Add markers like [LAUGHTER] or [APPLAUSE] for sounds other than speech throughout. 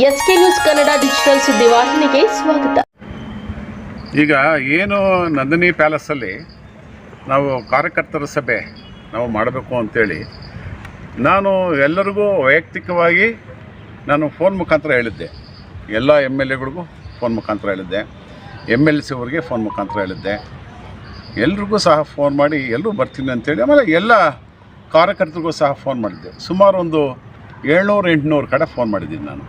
S K news Kannada digital ಸುದ್ದಿವಾಹಿನಿಗೆ ಸ್ವಾಗತ. ಈಗ ಏನು ನಂದಿನಿ ಪ್ಯಾಲೇಸಲ್ಲಿ ನಾವು ಕಾರ್ಯಕರ್ತರ ಸಭೆ ನಾವು ಮಾಡಬೇಕು ಅಂತೇಳಿ ನಾನು ಎಲ್ಲರಿಗೂ ವೈಯಕ್ತಿಕವಾಗಿ ನಾನು ಫೋನ್ ಮುಖಾಂತರ ಹೇಳಿದ್ದೆ. ಎಲ್ಲ ಎಂ ಎಲ್ ಎಗಳಿಗೂ ಫೋನ್ ಮುಖಾಂತರ ಹೇಳಿದ್ದೆ. ಎಂ ಎಲ್ ಸಿ ಅವರಿಗೆ ಫೋನ್ ಮುಖಾಂತರ ಹೇಳಿದ್ದೆ. ಎಲ್ರಿಗೂ ಸಹ ಫೋನ್ ಮಾಡಿ ಎಲ್ಲರೂ ಬರ್ತೀನಿ ಅಂತೇಳಿ ಆಮೇಲೆ ಎಲ್ಲ ಕಾರ್ಯಕರ್ತರಿಗೂ ಸಹ ಫೋನ್ ಮಾಡಿದ್ದೆ. ಸುಮಾರು ಒಂದು ಏಳ್ನೂರು ಎಂಟುನೂರು ಕಡೆ ಫೋನ್ ಮಾಡಿದ್ದೀನಿ ನಾನು.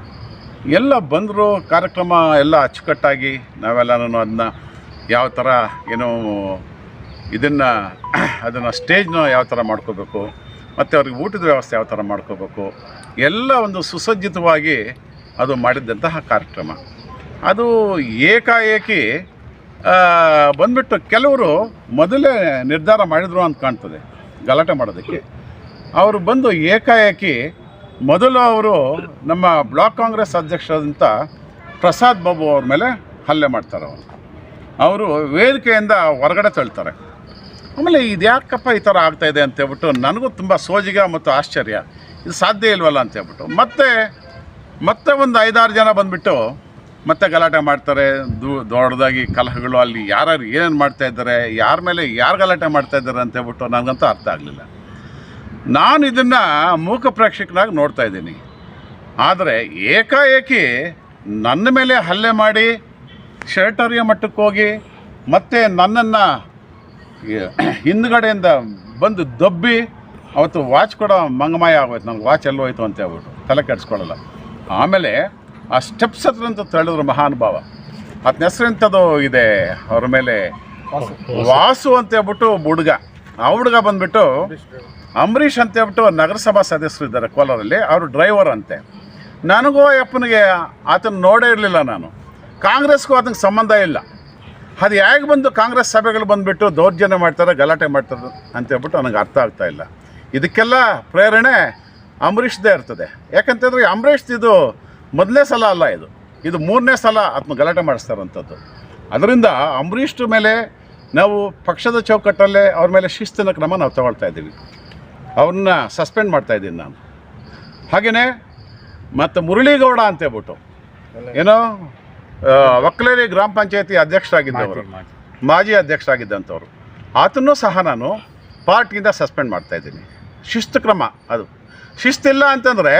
ಎಲ್ಲ ಬಂದರು ಕಾರ್ಯಕ್ರಮ ಎಲ್ಲ ಅಚ್ಚುಕಟ್ಟಾಗಿ ನಾವೆಲ್ಲನೂ ಅದನ್ನ ಯಾವ ಥರ ಏನೋ ಇದನ್ನು [CLEARS THROAT] ಅದನ್ನು ಸ್ಟೇಜ್ನ ಯಾವ ಥರ ಮಾಡ್ಕೋಬೇಕು, ಮತ್ತು ಅವ್ರಿಗೆ ಊಟದ ವ್ಯವಸ್ಥೆ ಯಾವ ಥರ ಮಾಡ್ಕೋಬೇಕು, ಎಲ್ಲ ಒಂದು ಸುಸಜ್ಜಿತವಾಗಿ ಅದು ಮಾಡಿದ್ದಂತಹ ಕಾರ್ಯಕ್ರಮ. ಅದು ಏಕಾಏಕಿ ಬಂದ್ಬಿಟ್ಟು ಕೆಲವರು ಮೊದಲೇ ನಿರ್ಧಾರ ಮಾಡಿದರು ಅಂತ ಕಾಣ್ತದೆ ಗಲಾಟೆ ಮಾಡೋದಕ್ಕೆ. ಅವರು ಬಂದು ಏಕಾಏಕಿ ಮೊದಲು ಅವರು ನಮ್ಮ ಬ್ಲಾಕ್ ಕಾಂಗ್ರೆಸ್ ಅಧ್ಯಕ್ಷರಾದಂಥ ಪ್ರಸಾದ್ ಬಾಬು ಅವ್ರ ಮೇಲೆ ಹಲ್ಲೆ ಮಾಡ್ತಾರೆ ಅವರು. ಅವರು ವೇದಿಕೆಯಿಂದ ಹೊರಗಡೆ ತಳ್ತಾರೆ. ಆಮೇಲೆ ಇದು ಯಾಕಪ್ಪ ಈ ಥರ ಆಗ್ತಾಯಿದೆ ಅಂತೇಳ್ಬಿಟ್ಟು ನನಗೂ ತುಂಬ ಸೋಜಿಗ ಮತ್ತು ಆಶ್ಚರ್ಯ. ಇದು ಸಾಧ್ಯ ಇಲ್ವಲ್ಲ ಅಂತೇಳ್ಬಿಟ್ಟು ಮತ್ತೆ ಮತ್ತೆ ಒಂದು ಐದಾರು ಜನ ಬಂದುಬಿಟ್ಟು ಮತ್ತೆ ಗಲಾಟೆ ಮಾಡ್ತಾರೆ. ದೂ, ದೊಡ್ಡದಾಗಿ ಕಲಹಗಳು ಅಲ್ಲಿ ಯಾರ್ಯಾರು ಏನೇನು ಮಾಡ್ತಾ ಇದ್ದಾರೆ, ಯಾರ ಮೇಲೆ ಯಾರು ಗಲಾಟೆ ಮಾಡ್ತಾಯಿದ್ದಾರೆ ಅಂತೇಳ್ಬಿಟ್ಟು ನನಗಂತೂ ಅರ್ಥ ಆಗಲಿಲ್ಲ. ನಾನು ಇದನ್ನು ಮೂಕ ಪ್ರೇಕ್ಷಕನಾಗಿ ನೋಡ್ತಾ ಇದ್ದೀನಿ. ಆದರೆ ಏಕಾಏಕಿ ನನ್ನ ಮೇಲೆ ಹಲ್ಲೆ ಮಾಡಿ ಶರ್ಟರಿಯ ಮಟ್ಟಕ್ಕೆ ಹೋಗಿ ಮತ್ತೆ ನನ್ನನ್ನು ಹಿಂದ್ಗಡೆಯಿಂದ ಬಂದು ದಬ್ಬಿ ಅವತ್ತು ವಾಚ್ ಕೂಡ ಮಂಗಮಾಯ ಆಗೋಯ್ತು. ನಂಗೆ ವಾಚ್ ಎಲ್ಲೋಯ್ತು ಅಂತ ಹೇಳ್ಬಿಟ್ಟು ತಲೆ ಕೆಡಿಸ್ಕೊಳ್ಳಲ್ಲ. ಆಮೇಲೆ ಆ ಸ್ಟೆಪ್ಸ್ ಹತ್ರ ಅಂತ ತಳೆದ್ರು ಮಹಾನುಭಾವ. ಅದನ್ನ ಹೆಸರಿಂಥದ್ದು ಇದೆ ಅವ್ರ ಮೇಲೆ. ವಾಸು. ಅಂತ ಹೇಳ್ಬಿಟ್ಟು ಹುಡುಗ ಆ ಹುಡುಗ ಬಂದ್ಬಿಟ್ಟು ಅಂಬರೀಷ್ ಅಂತ ಹೇಳ್ಬಿಟ್ಟು ನಗರಸಭಾ ಸದಸ್ಯರು ಇದ್ದಾರೆ ಕೋಲಾರಲ್ಲಿ, ಅವರು ಡ್ರೈವರ್ ಅಂತೆ. ನನಗೂ ಅಪ್ಪನಿಗೆ ಆತನ ನೋಡೇ ಇರಲಿಲ್ಲ ನಾನು. ಕಾಂಗ್ರೆಸ್ಗೂ ಅದಕ್ಕೆ ಸಂಬಂಧ ಇಲ್ಲ. ಅದು ಹೇಗೆ ಬಂದು ಕಾಂಗ್ರೆಸ್ ಸಭೆಗಳು ಬಂದುಬಿಟ್ಟು ದೌರ್ಜನ್ಯ ಮಾಡ್ತಾರೆ, ಗಲಾಟೆ ಮಾಡ್ತಾರೆ ಅಂತ ಹೇಳ್ಬಿಟ್ಟು ನನಗೆ ಅರ್ಥ ಆಗ್ತಾ ಇಲ್ಲ. ಇದಕ್ಕೆಲ್ಲ ಪ್ರೇರಣೆ ಅಂಬರೀಷ್ದೇ ಇರ್ತದೆ. ಯಾಕಂತಂದರೆ ಅಂಬರೀಷ್ ಇದು ಮೊದಲನೇ ಸಲ ಅಲ್ಲ ಇದು. ಇದು ಮೂರನೇ ಸಲ ಆತ್ಮ ಗಲಾಟೆ ಮಾಡಿಸ್ತಾರಂಥದ್ದು ಅದರಿಂದ ಅಂಬರೀಷ್ ಮೇಲೆ ನಾವು ಪಕ್ಷದ ಚೌಕಟ್ಟಲ್ಲೇ ಅವ್ರ ಮೇಲೆ ಶಿಸ್ತಿನ ಕ್ರಮ ನಾವು ತಗೊಳ್ತಾ ಇದ್ದೀವಿ. ಅವ್ರನ್ನ ಸಸ್ಪೆಂಡ್ ಮಾಡ್ತಾ ಇದ್ದೀನಿ ನಾನು. ಹಾಗೆಯೇ ಮತ್ತು ಮುರಳೀಗೌಡ ಅಂತ ಹೇಳ್ಬಿಟ್ಟು. ಏನೋ ಒಕ್ಕಲೇರಿ ಗ್ರಾಮ ಪಂಚಾಯತಿ ಅಧ್ಯಕ್ಷರಾಗಿದ್ದವರು ಮಾಜಿ ಅಧ್ಯಕ್ಷರಾಗಿದ್ದಂಥವ್ರು. ಆತನೂ ಸಹ ನಾನು ಪಾರ್ಟಿಯಿಂದ ಸಸ್ಪೆಂಡ್ ಮಾಡ್ತಾ ಇದ್ದೀನಿ. ಶಿಸ್ತು ಕ್ರಮ ಅದು. ಶಿಸ್ತಿಲ್ಲ ಅಂತಂದರೆ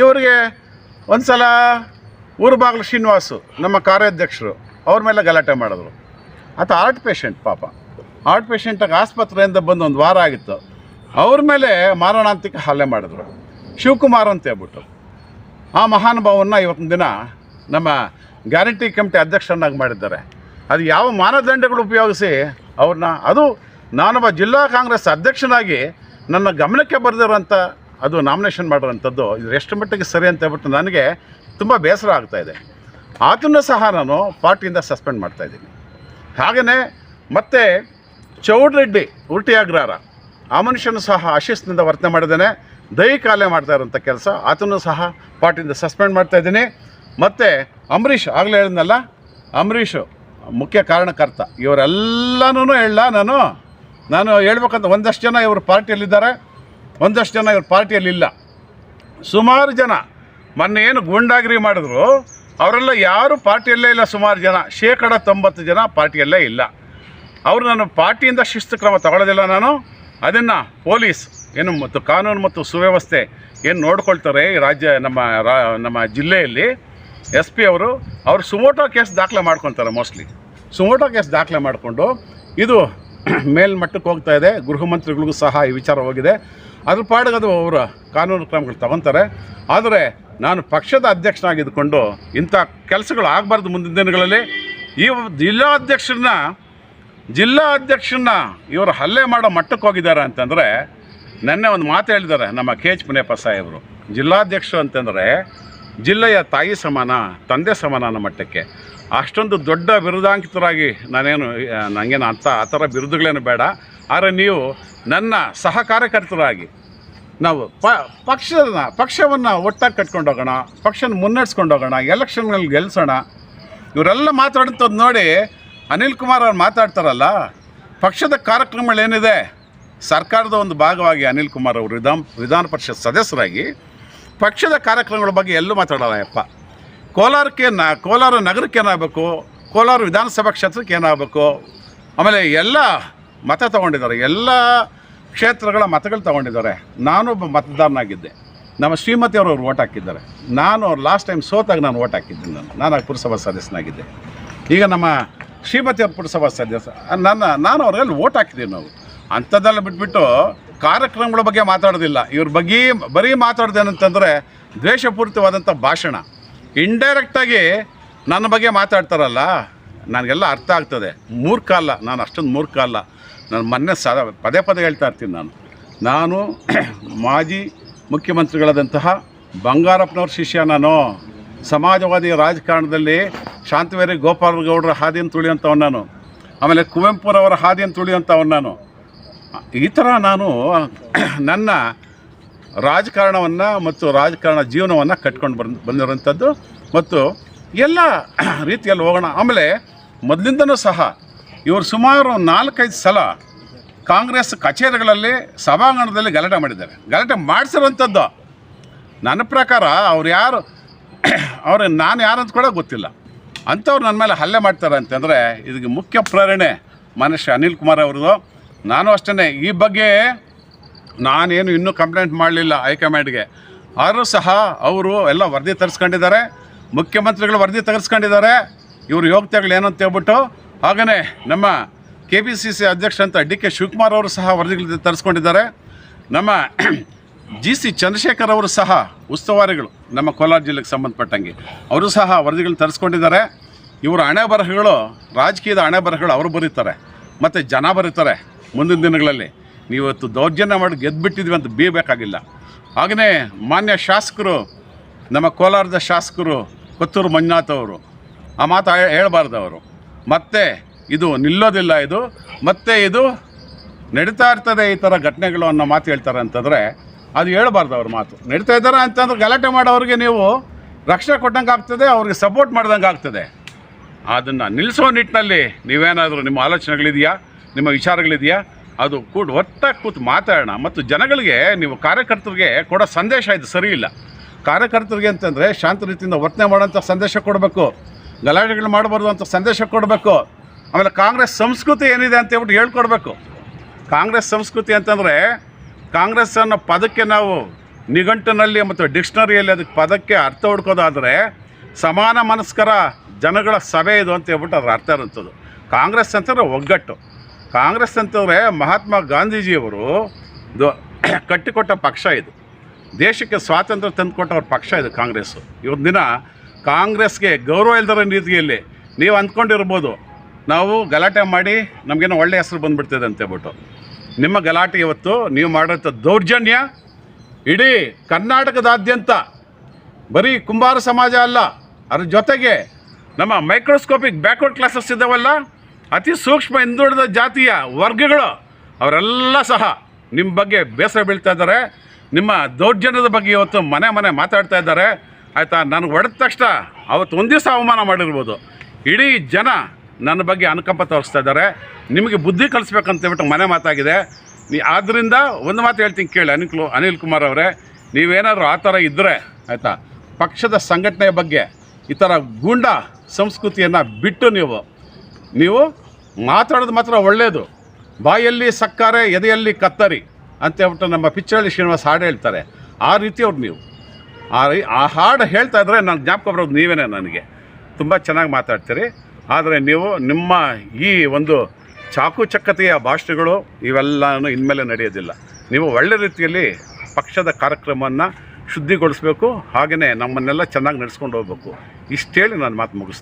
ಇವರಿಗೆ ಒಂದು ಸಲ ಊರು ಬಾಗಿಲು ಶ್ರೀನಿವಾಸು ನಮ್ಮ ಕಾರ್ಯಾಧ್ಯಕ್ಷರು ಅವ್ರ ಮೇಲೆ ಗಲಾಟೆ ಮಾಡಿದ್ರು. ಆತ ಆರ್ಟ್ ಪೇಷಂಟ್ ಪಾಪ. ಆರ್ಟ್ ಪೇಷಂಟಾಗಿ ಆಸ್ಪತ್ರೆಯಿಂದ ಬಂದು ಒಂದು ವಾರ ಆಗಿತ್ತು. ಅವ್ರ ಮೇಲೆ ಮಾರಣಾಂತಿಕ ಹಲ್ಲೆ ಮಾಡಿದ್ರು. ಶಿವಕುಮಾರ್ ಅಂತ ಹೇಳ್ಬಿಟ್ಟು. ಆ ಮಹಾನುಭಾವನ್ನ ಇವತ್ತಿನ ದಿನ ನಮ್ಮ ಗ್ಯಾರಂಟಿ ಕಮಿಟಿ ಅಧ್ಯಕ್ಷರನ್ನಾಗಿ ಮಾಡಿದ್ದಾರೆ. ಅದು ಯಾವ ಮಾನದಂಡಗಳು ಉಪಯೋಗಿಸಿ ಅವ್ರನ್ನ, ಅದು ನಾನೊಬ್ಬ ಜಿಲ್ಲಾ ಕಾಂಗ್ರೆಸ್ ಅಧ್ಯಕ್ಷನಾಗಿ ನನ್ನ ಗಮನಕ್ಕೆ ಬರೆದಿರೋಂಥ ಅದು ನಾಮಿನೇಷನ್ ಮಾಡಿರೋಂಥದ್ದು ಇದು ಎಷ್ಟು ಮಟ್ಟಿಗೆ ಸರಿ ಅಂತ ಹೇಳ್ಬಿಟ್ಟು ನನಗೆ ತುಂಬ ಬೇಸರ ಆಗ್ತಾ ಇದೆ. ಆತನ್ನು ಸಹ ನಾನು ಪಾರ್ಟಿಯಿಂದ ಸಸ್ಪೆಂಡ್ ಮಾಡ್ತಾಯಿದ್ದೀನಿ ಹಾಗೆಯೇ ಮತ್ತೆ ಚೌಡ್ರೆಡ್ಡಿ ಉಲ್ಟಿ ಆ ಮನುಷ್ಯನು ಸಹ ಅಶಿಸ್ತಿನಿಂದ ವರ್ತನೆ ಮಾಡಿದ್ದಾನೆ ದೈಹಿಕ ಹಲ್ಲೆ ಮಾಡ್ತಾ ಇರೋಂಥ ಕೆಲಸ. ಆತನು ಸಹ ಪಾರ್ಟಿಯಿಂದ ಸಸ್ಪೆಂಡ್ ಮಾಡ್ತಾ ಇದ್ದೀನಿ. ಮತ್ತು ಅಂಬರೀಷ್ ಆಗಲೇ ಹೇಳಿದ್ನಲ್ಲ, ಅಂಬರೀಷು ಮುಖ್ಯ ಕಾರಣಕರ್ತ. ಇವರೆಲ್ಲನೂ ಹೇಳಲ್ಲ ನಾನು ನಾನು ಹೇಳ್ಬೇಕಂತ ಒಂದಷ್ಟು ಜನ ಇವರು ಪಾರ್ಟಿಯಲ್ಲಿದ್ದಾರೆ, ಒಂದಷ್ಟು ಜನ ಇವ್ರ ಪಾರ್ಟಿಯಲ್ಲಿಲ್ಲ. ಸುಮಾರು ಜನ, ಮೊನ್ನೆ ಏನು ಗೂಂಡಾಗಿರಿ ಮಾಡಿದ್ರು, ಅವರೆಲ್ಲ ಯಾರೂ ಪಾರ್ಟಿಯಲ್ಲೇ ಇಲ್ಲ ಸುಮಾರು ಜನ. ಶೇಕಡ ತೊಂಬತ್ತು ಜನ ಪಾರ್ಟಿಯಲ್ಲೇ ಇಲ್ಲ. ಅವರು ನಾನು ಪಾರ್ಟಿಯಿಂದ ಶಿಸ್ತು ಕ್ರಮ ತಗೊಳ್ಳೋದಿಲ್ಲ ನಾನು. ಅದನ್ನು ಪೊಲೀಸ್ ಏನು ಮತ್ತು ಕಾನೂನು ಮತ್ತು ಸುವ್ಯವಸ್ಥೆ ಏನು ನೋಡ್ಕೊಳ್ತಾರೆ ಈ ರಾಜ್ಯ ನಮ್ಮ ರಾ ನಮ್ಮ ಜಿಲ್ಲೆಯಲ್ಲಿ ಎಸ್ ಪಿ ಅವರು ಅವರು ಸುಮೋಟೋ ಕೇಸ್ ದಾಖಲೆ ಮಾಡ್ಕೊತಾರೆ ಮೋಸ್ಟ್ಲಿ. ಸುಮೋಟೋ ಕೇಸ್ ದಾಖಲೆ ಮಾಡಿಕೊಂಡು ಇದು [CLEARS THROAT] ಮೇಲ್ಮಟ್ಟಕ್ಕೆ ಹೋಗ್ತಾ ಇದೆ, ಗೃಹ ಮಂತ್ರಿಗಳಿಗೂ ಸಹ ಈ ವಿಚಾರ ಹೋಗಿದೆ. ಅದ್ರ ಪಾಡಿಗೆ ಅದು ಅವರ ಕಾನೂನು ಕ್ರಮಗಳು ತಗೊತಾರೆ. ಆದರೆ ನಾನು ಪಕ್ಷದ ಅಧ್ಯಕ್ಷನಾಗಿದ್ದುಕೊಂಡು ಇಂಥ ಕೆಲಸಗಳು ಆಗಬಾರ್ದು ಮುಂದಿನ ದಿನಗಳಲ್ಲಿ. ಈ ಜಿಲ್ಲಾ ಅಧ್ಯಕ್ಷರನ್ನ ಜಿಲ್ಲಾ ಅಧ್ಯಕ್ಷನ ಇವರು ಹಲ್ಲೆ ಮಾಡೋ ಮಟ್ಟಕ್ಕೆ ಹೋಗಿದ್ದಾರೆ ಅಂತಂದರೆ ನೆನ್ನೆ ಒಂದು ಮಾತು ಹೇಳಿದ್ದಾರೆ ನಮ್ಮ ಕೆ ಎಚ್ ಮುನಿಯಪ್ಪ ಸಾಹೇಬರು. ಜಿಲ್ಲಾಧ್ಯಕ್ಷರು ಅಂತಂದರೆ ಜಿಲ್ಲೆಯ ತಾಯಿ ಸಮಾನ, ತಂದೆ ಸಮಾನ ಅನ್ನೋ ಮಟ್ಟಕ್ಕೆ. ಅಷ್ಟೊಂದು ದೊಡ್ಡ ಬಿರುದಾಂಕಿತರಾಗಿ ನಾನೇನು ನನಗೇನು ಅಂಥ ಆ ಥರ ಬಿರುದುಗಳೇನು ಬೇಡ. ಆದರೆ ನೀವು ನನ್ನ ಸಹ ಕಾರ್ಯಕರ್ತರಾಗಿ ನಾವು ಪ ಪಕ್ಷದ ಪಕ್ಷವನ್ನು ಒಟ್ಟಾಗಿ ಕಟ್ಕೊಂಡು ಹೋಗೋಣ, ಪಕ್ಷನ ಮುನ್ನಡೆಸ್ಕೊಂಡು ಹೋಗೋಣ ಎಲೆಕ್ಷನ್ಗಳಲ್ಲಿ ಗೆಲ್ಲಿಸೋಣ ಇವರೆಲ್ಲ ಮಾತಾಡೋಂಥದ್ದು ನೋಡಿ ಅನಿಲ್ ಕುಮಾರ್ ಅವ್ರು ಮಾತಾಡ್ತಾರಲ್ಲ, ಪಕ್ಷದ ಕಾರ್ಯಕ್ರಮಗಳೇನಿದೆ ಸರ್ಕಾರದ ಒಂದು ಭಾಗವಾಗಿ ಅನಿಲ್ ಕುಮಾರ್ ಅವರು ವಿಧಾನ ವಿಧಾನ ಪರಿಷತ್ ಸದಸ್ಯರಾಗಿ ಪಕ್ಷದ ಕಾರ್ಯಕ್ರಮಗಳ ಬಗ್ಗೆ ಎಲ್ಲೂ ಮಾತಾಡಲ್ಲ ಯಪ್ಪ. ಕೋಲಾರಕ್ಕೆ ನ ಕೋಲಾರ ನಗರಕ್ಕೆ ಏನಾಗಬೇಕು? ಕೋಲಾರ ವಿಧಾನಸಭಾ ಕ್ಷೇತ್ರಕ್ಕೆ ಏನಾಗಬೇಕು? ಆಮೇಲೆ ಎಲ್ಲ ಮತ ತಗೊಂಡಿದ್ದಾರೆ, ಎಲ್ಲ ಕ್ಷೇತ್ರಗಳ ಮತಗಳು ತಗೊಂಡಿದ್ದಾರೆ. ನಾನು ಒಬ್ಬ ಮತದಾರನಾಗಿದ್ದೆ. ನಮ್ಮ ಶ್ರೀಮತಿ ಅವರು ಓಟ್ ಹಾಕಿದ್ದಾರೆ. ನಾನು ಅವ್ರು ಲಾಸ್ಟ್ ಟೈಮ್ ಸೋತಾಗ ನಾನು ಓಟ್ ಹಾಕಿದ್ದೀನಿ ನಾನು. ನಾನು ಪುರಸಭಾ ಸದಸ್ಯನಾಗಿದ್ದೆ. ಈಗ ನಮ್ಮ ಶ್ರೀಮತಿ ಅವ್ರ ಪುರಸಭಾ ಸದಸ್ಯ, ನನ್ನ, ನಾನು ಅವ್ರಲ್ಲಿ ಓಟ್ ಹಾಕಿದ್ದೀವಿ ನಾವು. ಅಂಥದ್ದೆಲ್ಲ ಬಿಟ್ಬಿಟ್ಟು ಕಾರ್ಯಕ್ರಮಗಳ ಬಗ್ಗೆ ಮಾತಾಡೋದಿಲ್ಲ. ಇವ್ರ ಬಗ್ಗೆ ಬರೀ ಮಾತಾಡ್ದೇನಂತಂದರೆ ದ್ವೇಷಪೂರಿತವಾದಂಥ ಭಾಷಣ. ಇಂಡೈರೆಕ್ಟಾಗಿ ನನ್ನ ಬಗ್ಗೆ ಮಾತಾಡ್ತಾರಲ್ಲ, ನನಗೆಲ್ಲ ಅರ್ಥ ಆಗ್ತದೆ. ಮೂರ್ಖ ಅಲ್ಲ, ನಾನು ಅಷ್ಟೊಂದು ಮೂರ್ಖ ಅಲ್ಲ. ನಾನು ಮೊನ್ನೆ ಸ, ಪದೇ ಪದೇ ಹೇಳ್ತಾ ಇರ್ತೀನಿ ನಾನು. ನಾನು [CLEARS THROAT] ಮಾಜಿ ಮುಖ್ಯಮಂತ್ರಿಗಳಾದಂತಹ ಬಂಗಾರಪ್ಪನವ್ರ ಶಿಷ್ಯ ನಾನು. ಸಮಾಜವಾದಿ ರಾಜಕಾರಣದಲ್ಲಿ ಶಾಂತವೇರಿ ಗೋಪಾಲಗೌಡರ ಹಾದಿಯನ್ನು ತುಳಿಯುವಂಥವ್ನು ನಾನು. ಆಮೇಲೆ ಕುವೆಂಪುರವರ ಹಾದಿಯನ್ನು ತುಳಿಯುವಂಥವ್ನು ನಾನು. ಈ ಥರ ನಾನು [CLEARS THROAT] ನನ್ನ ರಾಜಕಾರಣವನ್ನು ಮತ್ತು ರಾಜಕಾರಣ ಜೀವನವನ್ನು ಕಟ್ಕೊಂಡು ಬಂದು ಬಂದಿರೋಂಥದ್ದು ಮತ್ತು ಎಲ್ಲ [CLEARS THROAT] ರೀತಿಯಲ್ಲಿ ಹೋಗೋಣ. ಆಮೇಲೆ ಮೊದಲಿಂದನೂ ಸಹ ಇವರು ಸುಮಾರು ನಾಲ್ಕೈದು ಸಲ ಕಾಂಗ್ರೆಸ್ ಕಚೇರಿಗಳಲ್ಲಿ ಸಭಾಂಗಣದಲ್ಲಿ ಗಲಾಟೆ ಮಾಡಿದ್ದಾರೆ. ಗಲಾಟೆ ಮಾಡಿಸಿರೋಂಥದ್ದು ನನ್ನ ಪ್ರಕಾರ ಅವ್ರು ಯಾರು [CLEARS THROAT] ಅವ್ರಿಗೆ ನಾನು ಯಾರು ಅಂತ ಕೂಡ ಗೊತ್ತಿಲ್ಲ. ಅಂಥವ್ರು ನನ್ನ ಮೇಲೆ ಹಲ್ಲೆ ಮಾಡ್ತಾರೆ ಅಂತಂದರೆ ಇದಕ್ಕೆ ಮುಖ್ಯ ಪ್ರೇರಣೆ ಮನುಷ್ಯ ಅನಿಲ್ ಕುಮಾರ್ ಅವ್ರದ್ದು. ನಾನು ಅಷ್ಟೇ ಈ ಬಗ್ಗೆ ನಾನೇನು ಇನ್ನೂ ಕಂಪ್ಲೇಂಟ್ ಮಾಡಲಿಲ್ಲ ಹೈಕಮಾಂಡ್ಗೆ. ಆದರೂ ಸಹ ಅವರು ಎಲ್ಲ ವರದಿ ತರಿಸ್ಕೊಂಡಿದ್ದಾರೆ. ಮುಖ್ಯಮಂತ್ರಿಗಳು ವರದಿ ತರಿಸ್ಕೊಂಡಿದ್ದಾರೆ. ಇವರು ಯೋಗ್ಯತೆಗಳು ಏನು ಅಂತ ಹೇಳ್ಬಿಟ್ಟು. ಹಾಗೆಯೇ ನಮ್ಮ ಕೆ ಪಿ ಸಿ ಸಿ ಅಧ್ಯಕ್ಷ ಅಂತ ಡಿ ಕೆ ಶಿವಕುಮಾರ್ ಅವರು ಸಹ ವರದಿಗಳು ತರಿಸ್ಕೊಂಡಿದ್ದಾರೆ. ನಮ್ಮ ಜಿ ಸಿ ಚಂದ್ರಶೇಖರ್ ಅವರು ಸಹ ಉಸ್ತುವಾರಿಗಳು, ನಮ್ಮ ಕೋಲಾರ ಜಿಲ್ಲೆಗೆ ಸಂಬಂಧಪಟ್ಟಂಗೆ. ಅವರು ಸಹ ವರದಿಗಳು ತರಿಸ್ಕೊಂಡಿದ್ದಾರೆ. ಇವರ ಹಣೆ ಬರಹಗಳು, ರಾಜಕೀಯದ ಹಣೆ ಬರಹಗಳು ಅವರು ಬರೀತಾರೆ. ಮತ್ತು ಜನ ಬರೀತಾರೆ ಮುಂದಿನ ದಿನಗಳಲ್ಲಿ. ನೀವತ್ತು ದೌರ್ಜನ್ಯ ಮಾಡಿ ಗೆದ್ದುಬಿಟ್ಟಿದ್ವಿ ಅಂತ ಬೀಬೇಕಾಗಿಲ್ಲ ಹಾಗೆಯೇ ಮಾನ್ಯ ಶಾಸಕರು, ನಮ್ಮ ಕೋಲಾರದ ಶಾಸಕರು ಕೊತ್ತೂರು ಮಂಜುನಾಥ್ ಅವರು, ಆ ಮಾತು ಹೇಳ್ಬಾರ್ದು ಅವರು ಮತ್ತೆ ಇದು ನಿಲ್ಲೋದಿಲ್ಲ ಇದು. ಮತ್ತೆ ಇದು ನಡೀತಾ ಇರ್ತದೆ ಈ ಥರ ಘಟನೆಗಳು ಅನ್ನೋ ಮಾತು ಹೇಳ್ತಾರೆ ಅಂತಂದರೆ ಅದು ಹೇಳಬಾರ್ದು ಅವ್ರ ಮಾತು. ನಡೀತಾ ಇದ್ದಾರೆ ಅಂತಂದ್ರೆ ಗಲಾಟೆ ಮಾಡೋರಿಗೆ ನೀವು ರಕ್ಷಣೆ ಕೊಟ್ಟಂಗೆ ಆಗ್ತದೆ, ಅವ್ರಿಗೆ ಸಪೋರ್ಟ್ ಮಾಡ್ದಂಗೆ ಆಗ್ತದೆ. ಅದನ್ನು ನಿಲ್ಲಿಸೋ ನಿಟ್ಟಿನಲ್ಲಿ ನೀವೇನಾದರೂ ನಿಮ್ಮ ಆಲೋಚನೆಗಳಿದೆಯಾ? ನಿಮ್ಮ ವಿಚಾರಗಳಿದೆಯಾ? ಅದು ಕೂಡ ಒಟ್ಟಾಗಿ ಕೂತು ಮಾತಾಡೋಣ. ಮತ್ತು ಜನಗಳಿಗೆ ನೀವು ಕಾರ್ಯಕರ್ತರಿಗೆ ಕೊಡೋ ಸಂದೇಶ ಇದು ಸರಿ ಇಲ್ಲ. ಕಾರ್ಯಕರ್ತರಿಗೆ ಅಂತಂದರೆ ಶಾಂತ ರೀತಿಯಿಂದ ವರ್ತನೆ ಮಾಡೋಂಥ ಸಂದೇಶ ಕೊಡಬೇಕು. ಗಲಾಟೆಗಳು ಮಾಡಬಾರ್ದು ಅಂತ ಸಂದೇಶ ಕೊಡಬೇಕು. ಆಮೇಲೆ ಕಾಂಗ್ರೆಸ್ ಸಂಸ್ಕೃತಿ ಏನಿದೆ ಅಂತ ಹೇಳ್ಬಿಟ್ಟು ಹೇಳ್ಕೊಡ್ಬೇಕು. ಕಾಂಗ್ರೆಸ್ ಸಂಸ್ಕೃತಿ ಅಂತಂದರೆ ಕಾಂಗ್ರೆಸ್ ಅನ್ನೋ ಪದಕ್ಕೆ ನಾವು ನಿಘಂಟಿನಲ್ಲಿ ಮತ್ತು ಡಿಕ್ಷನರಿಯಲ್ಲಿ ಅದಕ್ಕೆ ಪದಕ್ಕೆ ಅರ್ಥ ಹುಡ್ಕೋದಾದರೆ ಸಮಾನ ಮನಸ್ಕರ ಜನಗಳ ಸಭೆ ಇದು ಅಂತ ಹೇಳ್ಬಿಟ್ಟು ಅದರ ಅರ್ಥ ಇರುವಂಥದ್ದು. ಕಾಂಗ್ರೆಸ್ ಅಂತಂದರೆ ಒಗ್ಗಟ್ಟು. ಕಾಂಗ್ರೆಸ್ ಅಂತಂದರೆ ಮಹಾತ್ಮ ಗಾಂಧೀಜಿಯವರು [CLEARS THROAT] ಕಟ್ಟಿಕೊಟ್ಟ ಪಕ್ಷ ಇದು. ದೇಶಕ್ಕೆ ಸ್ವಾತಂತ್ರ್ಯ ತಂದುಕೊಟ್ಟವ್ರ ಪಕ್ಷ ಇದು ಕಾಂಗ್ರೆಸ್ಸು. ಇವತ್ತು ದಿನ ಕಾಂಗ್ರೆಸ್ಗೆ ಗೌರವ ಇಲ್ದರ ರೀತಿಯಲ್ಲಿ ನೀವು ಅಂದ್ಕೊಂಡಿರ್ಬೋದು. ನಾವು ಗಲಾಟೆ ಮಾಡಿ ನಮಗೇನೋ ಒಳ್ಳೆಯ ಹೆಸರು ಬಂದುಬಿಡ್ತದೆ ಅಂತ ಹೇಳ್ಬಿಟ್ಟು. ನಿಮ್ಮ ಗಲಾಟೆ ಇವತ್ತು ನೀವು ಮಾಡೋಂಥ ದೌರ್ಜನ್ಯ ಇಡೀ ಕರ್ನಾಟಕದಾದ್ಯಂತ, ಬರೀ ಕುಂಬಾರ ಸಮಾಜ ಅಲ್ಲ, ಅದ್ರ ಜೊತೆಗೆ ನಮ್ಮ ಮೈಕ್ರೋಸ್ಕೋಪಿಕ್ ಬ್ಯಾಕ್ವರ್ಡ್ ಕ್ಲಾಸಸ್ ಇದ್ದಾವಲ್ಲ, ಅತಿ ಸೂಕ್ಷ್ಮ ಹಿಂದುಳಿದ ಜಾತಿಯ ವರ್ಗಗಳು, ಅವರೆಲ್ಲ ಸಹ ನಿಮ್ಮ ಬಗ್ಗೆ ಬೇಸರ ಬೀಳ್ತಾ ಇದ್ದಾರೆ. ನಿಮ್ಮ ದೌರ್ಜನ್ಯದ ಬಗ್ಗೆ ಇವತ್ತು ಮನೆ ಮನೆ ಮಾತಾಡ್ತಾ ಇದ್ದಾರೆ. ಆಯಿತಾ ನನಗೆ ಹೊಡೆದ ತಕ್ಷಣ ಅವತ್ತು ಒಂದು ದಿವಸ ಅವಮಾನ ಮಾಡಿರ್ಬೋದು. ಇಡೀ ಜನ ನನ್ನ ಬಗ್ಗೆ ಅನುಕಂಪ ತೋರಿಸ್ತಾ ಇದ್ದಾರೆ. ನಿಮಗೆ ಬುದ್ಧಿ ಕಲಿಸ್ಬೇಕಂತ ಹೇಳ್ಬಿಟ್ಟು ಮನೆ ಮಾತಾಗಿದೆ. ನೀ ಆದ್ದರಿಂದ ಒಂದು ಮಾತು ಹೇಳ್ತೀನಿ ಕೇಳಿ ಅನಿಲ್ ಅನಿಲ್ ಕುಮಾರ್ ಅವರೇ, ನೀವೇನಾದರೂ ಆ ಥರ ಇದ್ದರೆ ಆಯಿತಾ? ಪಕ್ಷದ ಸಂಘಟನೆಯ ಬಗ್ಗೆ ಈ ಥರ ಗೂಂಡ ಸಂಸ್ಕೃತಿಯನ್ನು ಬಿಟ್ಟು ನೀವು ನೀವು ಮಾತಾಡೋದು ಮಾತ್ರ ಒಳ್ಳೆಯದು ಬಾಯಲ್ಲಿ ಸಕ್ಕರೆ, ಎದೆಯಲ್ಲಿ ಕತ್ತರಿ ಅಂತ ಹೇಳ್ಬಿಟ್ಟು ನಮ್ಮ ಪಿಚ್ಚಳ್ಳಿ ಶ್ರೀನಿವಾಸ್ ಹಾಡು ಹೇಳ್ತಾರೆ. ಆ ರೀತಿಯವ್ರು ನೀವು. ಆ ಆ ಹಾಡು ಹೇಳ್ತಾ ಇದ್ರೆ ನಾನು ಜ್ಞಾಪಕ ಬರೋದು ನೀವೇನೇ ನನಗೆ. ತುಂಬ ಚೆನ್ನಾಗಿ ಮಾತಾಡ್ತೀರಿ. ಆದರೆ ನೀವು ನಿಮ್ಮ ಈ ಒಂದು ಚಾಕುಚಕ್ಕತೆಯ ಭಾಷೆಗಳು ಇವೆಲ್ಲನೂ ಇನ್ಮೇಲೆ ನಡೆಯೋದಿಲ್ಲ. ನೀವು ಒಳ್ಳೆ ರೀತಿಯಲ್ಲಿ ಪಕ್ಷದ ಕಾರ್ಯಕ್ರಮವನ್ನು ಶುದ್ಧಿಗೊಳಿಸ್ಬೇಕು ಹಾಗೆಯೇ ನಮ್ಮನ್ನೆಲ್ಲ ಚೆನ್ನಾಗಿ ನಡೆಸ್ಕೊಂಡು ಹೋಗ್ಬೇಕು. ಇಷ್ಟೇಳಿ ನಾನು ಮಾತು ಮುಗಿಸ್ತೀನಿ.